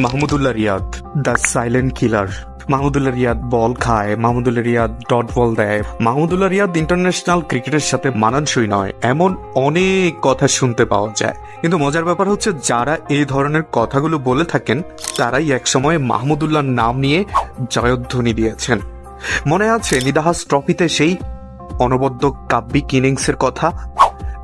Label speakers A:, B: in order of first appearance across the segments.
A: Mahmudullah Riyad, the silent killer. Mahmudullah Riyad ball খায়, Mahmudullah Riyad dot ball দেয়। Mahmudullah Riyad international ক্রিকেটের সাথে মানানসই নয়, এমন অনেক কথা শুনতে পাওয়া যায়। কিন্তু মজার ব্যাপার হচ্ছে, যারা এই ধরনের কথাগুলো বলে থাকেন, তারাই একসময় মাহমুদুল্লাহর নাম নিয়ে জয়ধ্বনি দিয়েছেন। মনে আছে নিদাহাস ট্রফিতে সেই অনবদ্য কাব্যিক ইনিংসের কথা?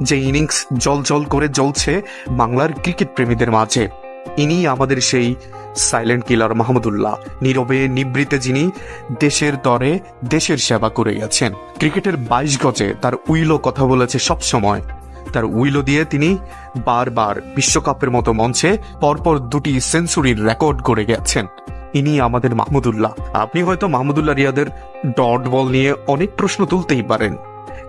A: যে ইনিংস জল জল করে জ্বলছে বাংলার ক্রিকেট প্রেমীদের মাঝে। ইনি আমাদের সেই সাইলেন্ট কিলার মাহমুদুল্লাহ নীরবে নিবৃতে যিনি দেশের দরে দেশের সেবা করে গেছেন। ক্রিকেটের বাইশ গজে তার উইলো কথা বলেছে সব সময় তার উইলো দিয়ে তিনি বারবার বিশ্বকাপের মতো মঞ্চে পরপর দুটি সেঞ্চুরির রেকর্ড করে গেছেন। ইনি আমাদের মাহমুদুল্লাহ আপনি হয়তো মাহমুদুল্লাহ রিয়াদের ডট বল নিয়ে অনেক প্রশ্ন তুলতেই পারেন।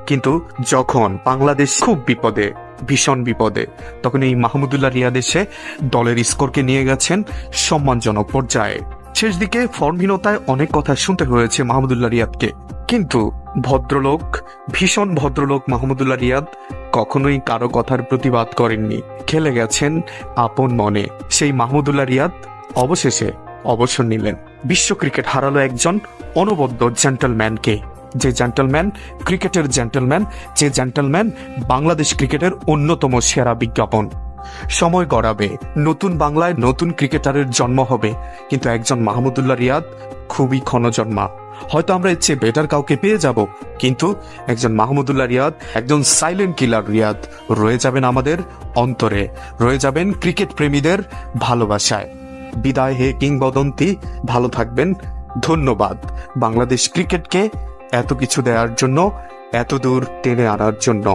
A: কিন্তু যখন বাংলাদেশ খুব বিপদে ভীষণ বিপদে। তখন এই মাহমুদুল্লাহ রিয়াদ এসে দলের স্কোরকে নিয়ে গেছেন সম্মানজনক পর্যায়ে। শেষ দিকে ফর্মহীনতায় অনেক কথা শুনতে হয়েছে মাহমুদুল্লাহ রিয়াদকে। কিন্তু ভদ্রলোক, ভীষণ ভদ্রলোক মাহমুদুল্লাহ রিয়াদ কখনোই কারও কথার প্রতিবাদ করেননি। খেলে গেছেন আপন মনে। সেই মাহমুদুল্লাহ রিয়াদ অবশেষে অবসর নিলেন। বিশ্ব ক্রিকেট হারালো একজন অনবদ্য জেন্টলম্যানকে যে জেন্টলম্যান ক্রিকেটের জেন্টলম্যান যে জেন্টলম্যান বাংলাদেশ ক্রিকেটের অন্যতম সেরা বিজ্ঞাপন। সময় গড়াবে, নতুন বাংলায় নতুন ক্রিকেটারের জন্ম হবে। কিন্তু একজন মাহমুদুল্লাহ রিয়াদ খুবই ক্ষণজন্মা। হয়তো আমরা এর চেয়ে বেটার কাউকে পেয়ে যাব, কিন্তু একজন মাহমুদুল্লাহ রিয়াদ, একজন সাইলেন্ট কিলার রিয়াদ, রয়ে যাবেন আমাদের অন্তরে। রয়ে যাবেন ক্রিকেট প্রেমীদের ভালোবাসায়। বিদায় হে কিংবদন্তি, ভালো থাকবেন, ধন্যবাদ। বাংলাদেশ ক্রিকেটকে এত কিছু দেওয়ার জন্য এত দূর টেনে আনার জন্য।